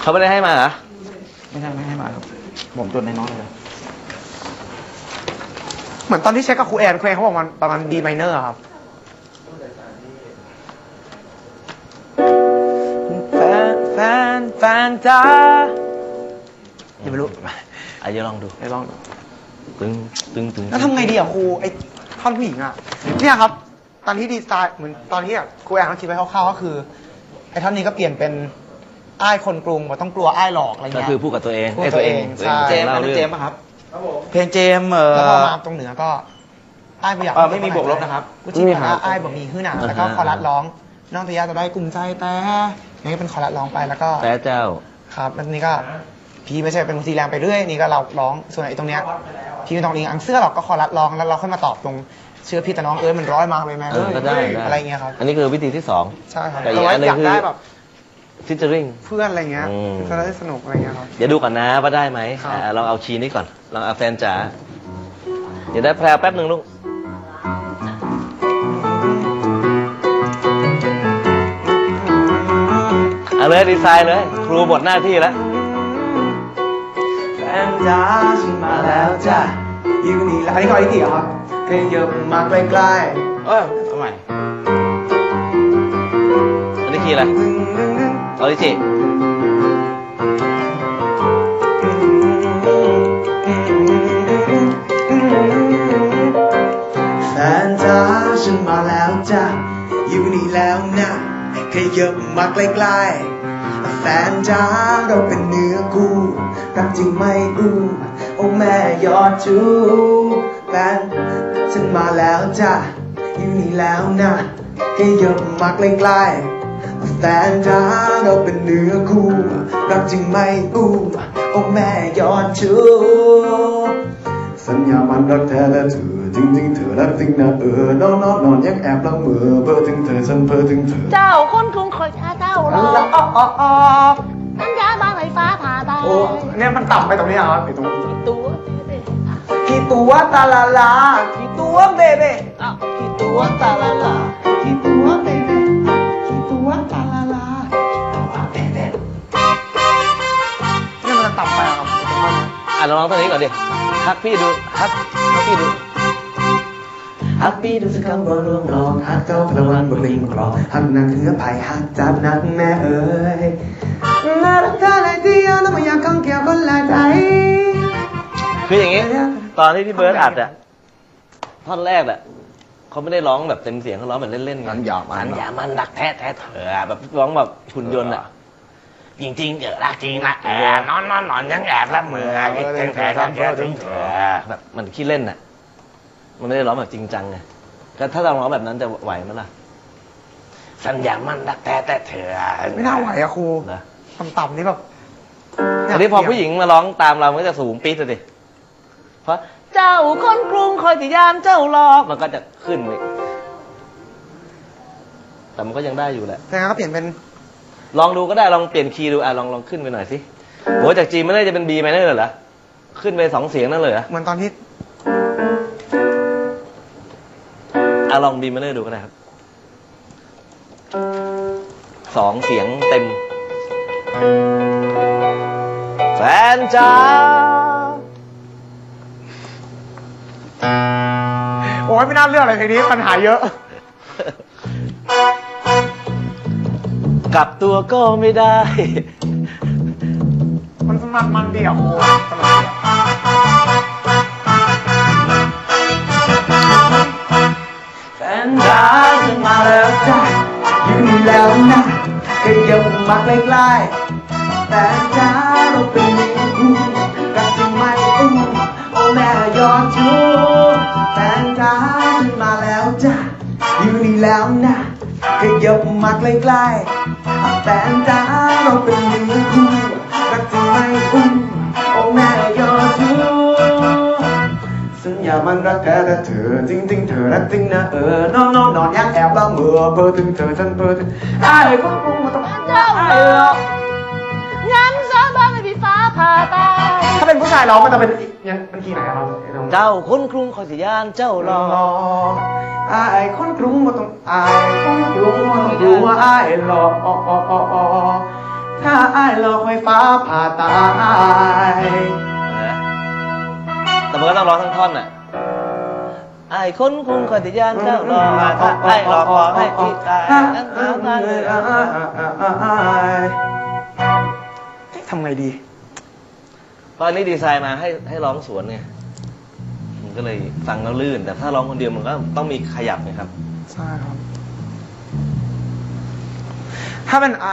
เขาไม่ได้ให้มาเหรอไม่ใช่ไม่ให้มาครับ ผมจดในน้อยเลย เหมือนตอนที่เช็คกับครูแอนครูแอนเขาบอกมันประมาณ D minor อะครับ แฟนแฟนแฟนจ้ายังไม่รู้อะเดี๋ยวลองดู ไปลองดูตึงตึงตึงแล้วทำไงดีอะครูไอ้ท่อนผู้หญิงอะเนี่ยครับ ตอนที่ดีไซน์เหมือนตอนที่แบบครูแอนเขาคิดไว้คร่าวๆก็คือไอ้ท่อนนี้ก็เปลี่ยนเป็น อ้ายคนกรุงว่าต้องกลัวอ้ายหลอกอะไรก็เงี้ยคือพูดกับตัวเองพูดกับตัวเองตัวเองใช่เล่าอันนั้นเรื่องเจมส์ป่ะครับเพลงเจมส์เออ แล้วพอมาตรงเหนือก็อ้ายไม่อยากเออไม่มีบวกลบนะครับ กูที่มาอ้ายบอกมีฮื้อหนาแล้วก็อ่าฮะ คอรัสร้อง น้องทยาจะได้กลุ่มใจแต่นี่ก็เป็นคอรัสร้องไปแล้วก็แต่เจ้า ครับแล้วนี่ก็พี่ไม่ใช่เป็นซีแรงไปเรื่อยนี่ก็เราร้องส่วนไอ้ตรงเนี้ยพี่ไม่ต้องลิงอังเสื้อหรอกก็คอรัสร้องแล้วเราค่อยมาตอบตรงเชื่อพี่แต่น้องเอ้ยมันร้อยมากเลยแม่เออก็ได้ได้ อะไรเงี้ยครับ อันนี้คือวิธีที่สอง ใช่ครับแต่อีกแต่ว่าอันหนึ่งอยากคือ ได้แบบ ฟิชเจอริง เพื่อนอะไรเงี้ยอืม จะได้สนุกอะไรเงี้ยครับ เดี๋ยวดูก่อนนะว่าได้ไหมครับ อ่าลองเอาคีย์นี้ก่อน ลองเอาแฟนจ๋า เดี๋ยวได้แพรวแป๊บหนึ่งลูก เอาเลยดีไซน์เลย ครูหมดหน้าที่แล้ว แฟนจ้าฉันมาแล้วจ้าอยู่นี่แล้วอันนี้ก็ไอ้ที่เหรอครับขยับมาใกล้เออทำไมอันนี้คีย์อะไรๆ ออริจิแฟนจ้าฉันมาแล้วจ้าอยู่นี่แล้วนะขยับมาใกล้ๆแฟนจ้าเราเป็นเนื้อคู่รักจริงไม่อู้โอ้แม่ยอดจูแฟนฉันมาแล้วจ้าอยู่นี่แล้วนะขยับมาใกล้ๆ แฟนจ้าเราเป็นเนื้อคู่รักจริงไม่อู้โอ้แม่ยอดจูสัญญามันรักแท้และเธอจริงๆเธอรักจริงนะเออนอนนอนนอนยังแอบละเมือเพอถึงเธอฉันเพอถึงเธอ เจ้าคนกรุงคอยท่าเจ้ารออ๋ออ๋ออ๋อสัญญาบางไฟฟ้าผ่าตาโอ้เนี่ยมันต่ำไปตรงนี้เหรอครับไอ้ตรงตัวกี่ตัวตาลาลากี่ตัวเบเบ้กี่ตัวตาลาลากี่ อะลองร้องตัวนี้ก่อนดิฮักพี่ดูฮักฮักพี่ดูฮักปีดูสักคำบ่รวมรองฮักเจ้าพระวันบ่กลิ่งกรองฮักนักเหือไผ่ฮักจับนักแม่เอ้ยน่ารักเท่าไรที่ยังต้องมาอยากข้องเกี่ยวคนหลายใจคืออย่างงี้ ตอนที่พี่เบิร์ดอัดอะท่อนแรกอะเขาไม่ได้ร้องแบบเต็มเสียงเขาร้องแบบเล่นๆไงสัญญามันสัญญามันรักแท้แท้เถอะแบบร้องแบบหุ่นยนต์อะ จริงๆเจอรักจริงนะเออนอนนอนนอนยังแอบละเมือคิดถึงเธอทำเธอถึงเธอแบบมันขี้เล่นอะมันไม่ได้ร้องแบบจริงจังไงก็ถ้าเราร้องแบบนั้นจะไหวไหมล่ะ สัญญามันรักแท้แต่เธอไม่น่าไหวอะครูนะต่ำๆนี่แบบอันนี้พอผู้หญิงมาร้องตามเรา มันก็จะสูงปี๊ดเลยดิเพราะเจ้าคนกรุงคอยติยามเจ้ารอมันก็จะขึ้นไปแต่มันก็ยังได้อยู่แหละแต่งั้นก็เปลี่ยนเป็น ลองดูก็ได้ลองเปลี่ยนคีย์ดูอะลองลองขึ้นไปหน่อยสิโหจากจีไม่ได้จะเป็นบีไหมนั่นเหรอขึ้นไปสองเสียงนั่นเลยเหรอเหมือนตอนที่อะลองบีมาเนอร์ดูก็ได้ครับสองเสียงเต็ม แฟนจ้าโอ้ยไม่น่าเลือกอะไรเพลงนี้ปัญหาเยอะ กลับตัวก็ไม่ได้ มันมันมันดีอะโอ้โหสนุกดีอะแฟนจ้าฉันมาแล้วจ้าอยู่นี่แล้วนะขยับมาใกล้ๆแฟนจ้าเราเป็นเนื้อคู่รักจริงไหมอู้โอ้แม่ยอดชูแฟนจ้าฉันมาแล้วจ้าอยู่นี่แล้วนะขยับมาใกล้ๆ แฟนจ้าเราเป็นเนื้อคู่รักจริงไหมอู้โอ้แม่ยอดชูสัญญามันรักแท้แต่เธอจริงๆเธอรักจริ ถ้าเป็นผู้ชายร้องมันจะเป็นยังเป็นคีย์ไหนครับเจ้าคนกรุงคอยสิยานเจ้ารอรอไอ้คนกรุงมาต้องไอ้คนกรุงมาต้องกลัวไอ้หลอกถ้าอายหลอกไฟฟ้าผ่าตายแต่มันก็ต้องร้องทั้งท่อนน่ะไอ้คนคงคอยติยานเจ้ารอถ้าไอ้หลอขอให้พี่ตายนั้นน้ำตาเลยทำไงดี ตอนนี้ดีไซน์มาให้ให้ร้องสวนไงมันก็เลยฟังแล้วลื่น แต่ถ้าร้องคนเดียวมันก็ต้องมีขยับนะครับ ใช่ครับ ถ้าเป็นไอ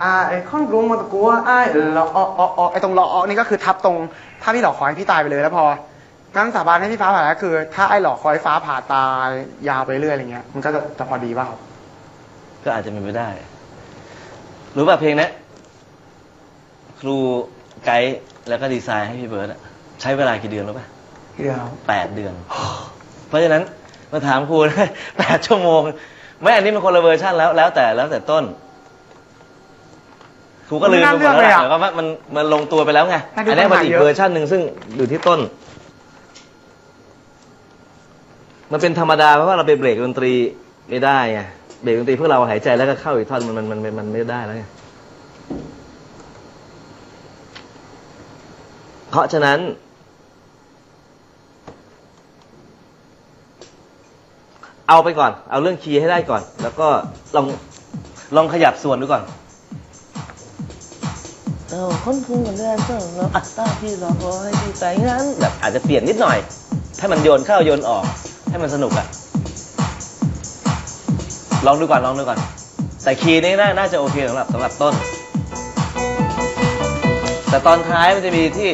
ไอคอนกรุงมันตะกัวไอรออออไอตรงรออนี่ก็คือทับตรง ถ้าพี่หลอกคอยพี่ตายไปเลยแล้วพองั้นสาบานให้พี่ฟ้าผ่าแล้วคือ ถ้าไอหลอกคอยฟ้าผ่าตายยาวไปเรื่อยอะไรเงี้ย มันก็จะจะพอดีป่ะครับก็อาจจะเป็นไปได้ รู้ป่ะเพลงเนี้ยครูไกด์ แล้วก็ดีไซน์ให้พี่เบิร์ดอะใช้เวลากี่เดือนรู้ป่ะพี่เดียวแปดเดือน เพราะฉะนั้นมาถามครูแปดชั่วโมง ไม่อันนี้มันคนละเวอร์ชันแล้วแล้วแต่แล้วแต่ต้นครูก็ลืมไปหมดแล้วล่ะแต่ว่ามันมันลงตัวไปแล้วไง อันนี้มันอีกเวอร์ชันหนึ่งซึ่งอยู่ที่ต้น มันเป็นธรรมดาเพราะว่าเราไปเบรกดนตรีไม่ได้ไงเบรกดนตรีเพื่อเราหายใจแล้วก็เข้าอีกท่อนมันมันมันมันมันไม่ได้แล้วไงเพ ราะฉะนั้น เอาไปก่อน เอาเรื่องคีย์ให้ได้ก่อน แล้วก็ลองลองขยับส่วนดูก่อนเออคนคุงกันเรื่องเจ้าเราอัตตาที่เราขอให้ดีใจงั้นแบบอาจจะเปลี่ยนนิดหน่อยให้มันโยนเข้าโยนออก ให้มันสนุกอะลองดูก่อนลองดูก่อน แต่คีย์นี้น่าน่าจะโอเคสำหรับสำหรับต้น แต่ตอนท้ายมันจะมีที่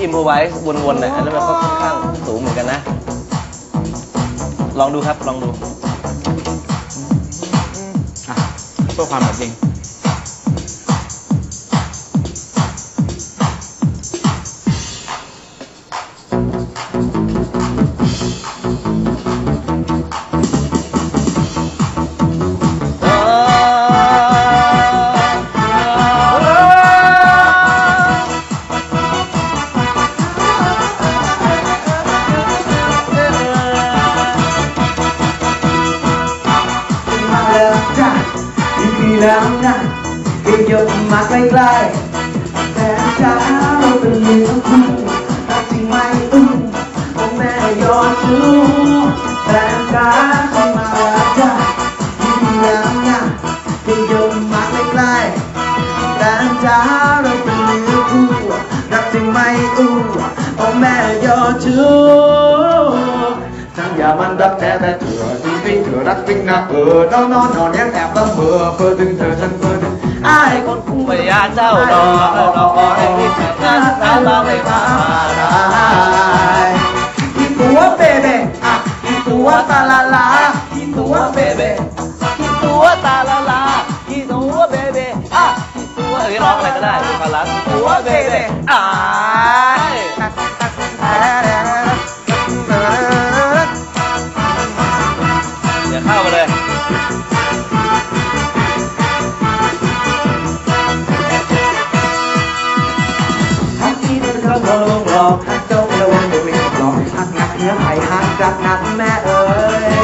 ที่อิมพอไวส์วนๆเนี่ยอันนั้นมันก็ค่อนข้างสูงเหมือนกันนะ ลองดูครับลองดูอะเพื่อความเหมือนจริง อีกทีแล้วนะก็ยกมาใกล้ๆแต่จ้าเราเป็นเนื้อคู่รักจริงไหมอู้โอแม่ยอดชูแต่จ้าที่มาแล้วจ้ะอีกทีแล้วนะก็ยกมาใกล้ๆแต่จ้าเราเป็นเนื้อคู่รักจริงไหมอู้โอแม่ยอดชูทั้งอย่ามันรักแท้แต่เธอ จริงจริงเธอรักจริงนะเออนอนนอนนอนยังแอบละเมอเพ้อถึงเธอฉันเพ้อถึงไอ้คนคู่ไม่อยากเจ้ารอราขอให้พี่แต่งงานสายเราไม่มาอีตัวเบเบอะอีตัวตาลาลาอีตัวเบเบที่ตัวตาละลาที่ตัวเบเบอะที่ตัวเอ้ยร้องอะไรก็ได้เป็นคารัสตัวเบเบอะ นักจักนักแม่เอ๋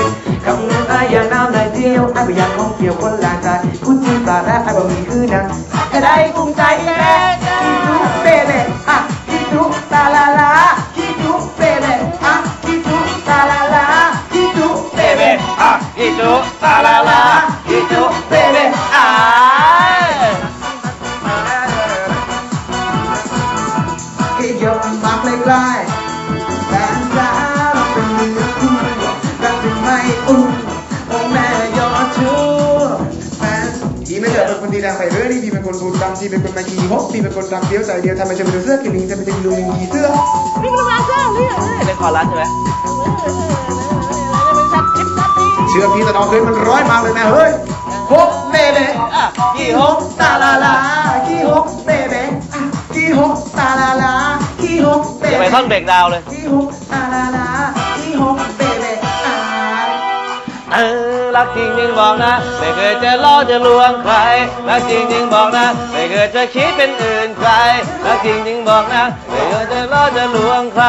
ยคำนึงไอายอย่าน้ำในเดียวไอ้ไม่อยากมองเกี่ยวคนละใจคุณจีตาและไอ้บ่มีคือนั้นจะได้ภูมิใจแน่อีทุกเบเบ้อะอีทุกตาลาลาอีทุกเบเบ้อะอีทุกตาลาลาอีทุกเบเบ้อะอีจุตาลาลาอีจุเบเบ้อะที่ยกมาใกล้ อุ้อ้แม่ยอดชูแฟนพี่ไม่เจอเป็นคนดีแดงไปเรื่อยนี่พี่เป็นคนบูดดำพี่เป็นคนมากีฮกพี่เป็นคนดำเดียวใจเดียวทำไมจะเป็นเสื้อกินลิงจะเป็นลุงกีเสื้อนี่ก็มาเสื้อเรียเล่นคอรัสใช่ไหมมันชัดชิบชัดดีเชื่อพี่แต่น้องเคยมันร้อยมากเลยนะเฮ้ยฮกเบเบอะกี่หกตาลาลากี่ฮกเบเบอะกี่ฮกตาลาลากี่ฮกเบอย่าเบไปท่อนเบรกดาวเลยกี่ฮกตาลาลา เออรักจริงจริงบอกนะ ไม่เคยจะล่อจะลวงใครรักจริงจริงบอกนะ ไม่เคยจะคิดเป็นอื่นใครรักจริงจริงบอกนะ ไม่เคยจะล่อจะลวงใคร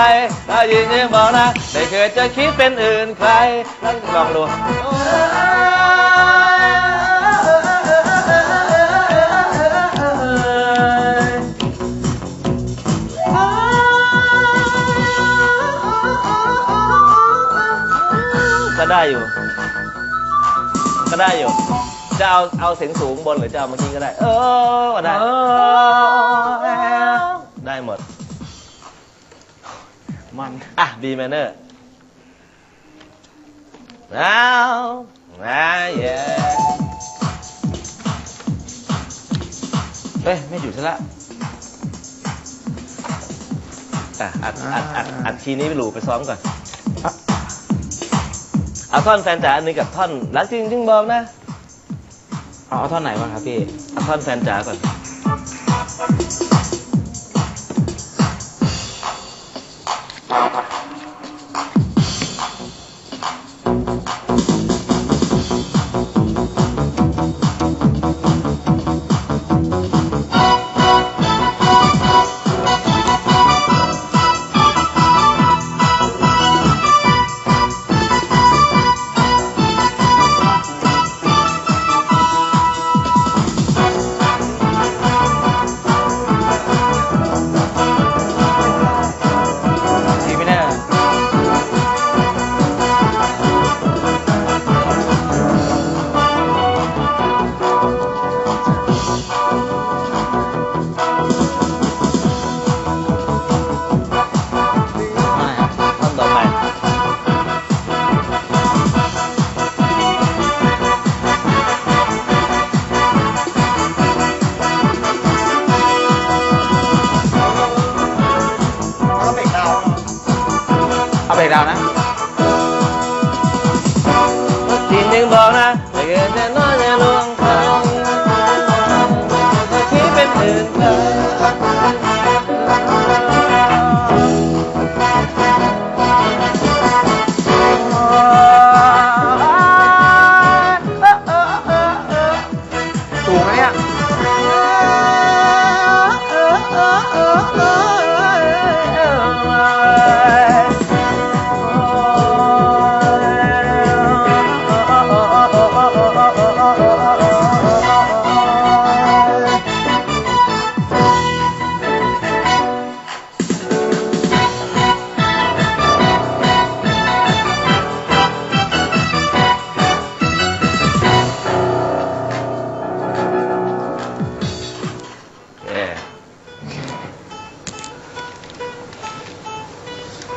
รักจริงจริงบอกนะ ไม่เคยจะคิดเป็นอื่นใครรักลองดูก็ได้อยู่ ก็ได้อยู่ จะเอาเอาเสียงสูงบนหรือจะเอาเมื่อกี้ก็ได้ เออก็ได้ได้หมด มันอะ B minor แล้วนะเย้เฮ้ย ไม่หยุดซะละอะอัดอัดอัดอัดทีนี้ไปหลูไปซ้อมก่อน เอาท่อนแฟนจ๋าอันนี้กับท่อนรักจริงจึงบอกนะ เอาเอาท่อนไหนบ้างครับพี่ เอาท่อนแฟนจ๋าก่อนที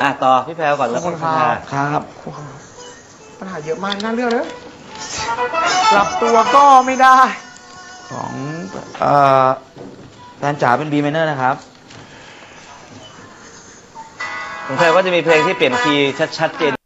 อะต่อพี่แพรวก่อนแล้วขอบคุณครับ ครับ ปัญหาเยอะมากน่าเรื่องเลยหลับตัวก็ไม่ได้ ของเอ่อแฟนจ๋าเป็น B minor นะครับของแพรวก็จะมีเพลงที่เปลี่ยนคีย์ชัดๆเจน